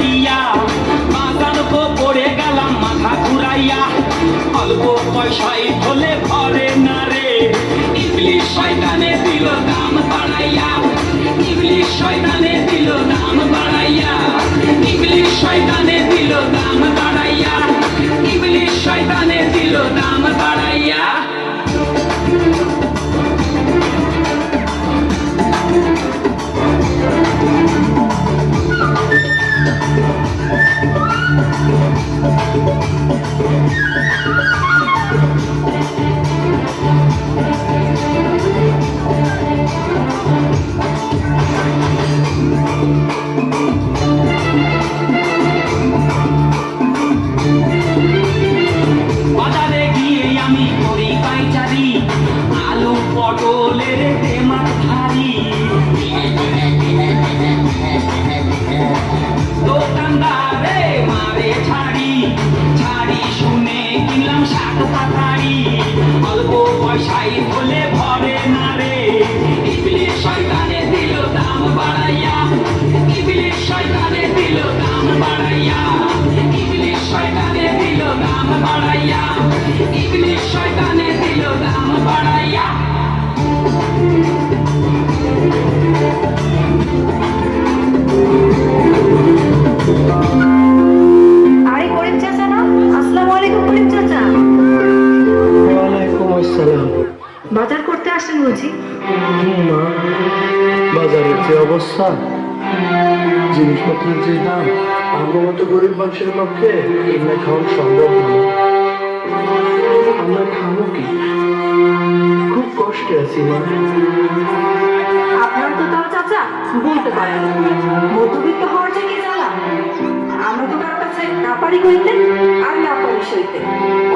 করিয়া। বাগান পড়ে গেলাম, মাথা ঘুরাইয়া। অল্প পয়সায় হলে ভরে না রে। ইংলিশ শয়তানে দিল দাম বাড়াইয়া। ইংলিশ শয়তানে দিল দাম বাড়াইয়া। ইংলিশ শয়তানে দিল দাম বাড়াইয়া। ইংলিশ শয়তানে দিল দাম বাড়াইয়া। my life. বাজার করতে আসেন বুঝি? বাজারের যে অবস্থা জিনিসপত্রের যে দাম আমার মতো গরিব মানুষের পক্ষে এগুলো খাওয়া সম্ভব না। আমরা খাব কি? খুব কষ্টে আছি মা আপনার তো তাও চাচা বলতে পারেন। মধ্যবিত্ত হওয়ার যে কি জ্বালা? আমরা তো কারও কাছে না পারি কইতে আর না পারি সইতে।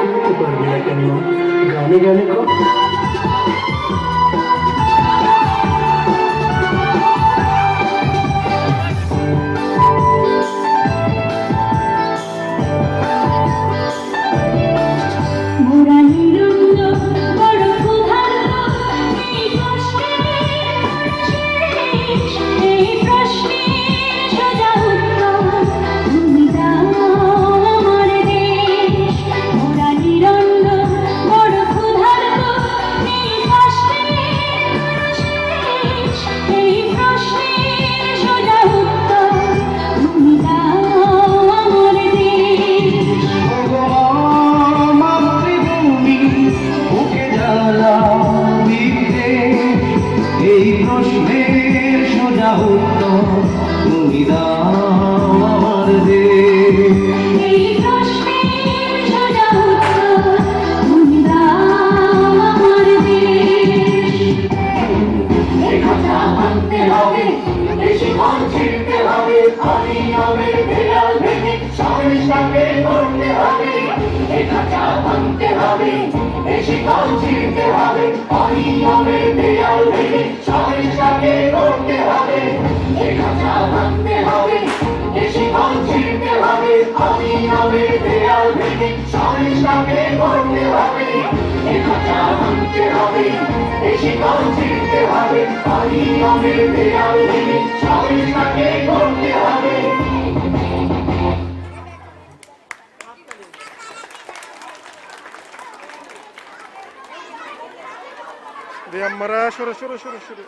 করতে পারবি না কেন? গানে গানে কর। সহিংসতাকে করতে হবে একাটা ভাঙতে হবে বেশি মন ছিড়তে হবে অনিয়মের দেয়াল ভেঙে সহিংসতাকে করতে হবে একাটা ভাঙতে হবে বেশি মন ছিড়তে হবে অনিয়মের দেয়াল ভেঙে সহিংসতাকে করতে হবে একাটা ভাঙতে হবে বেশি মন ছিড়তে হবে অনিয়মের দেয়াল ভেঙে সহিংসতাকে করতে হবে। দিয়ে আমরা সরে সরে সরে সরে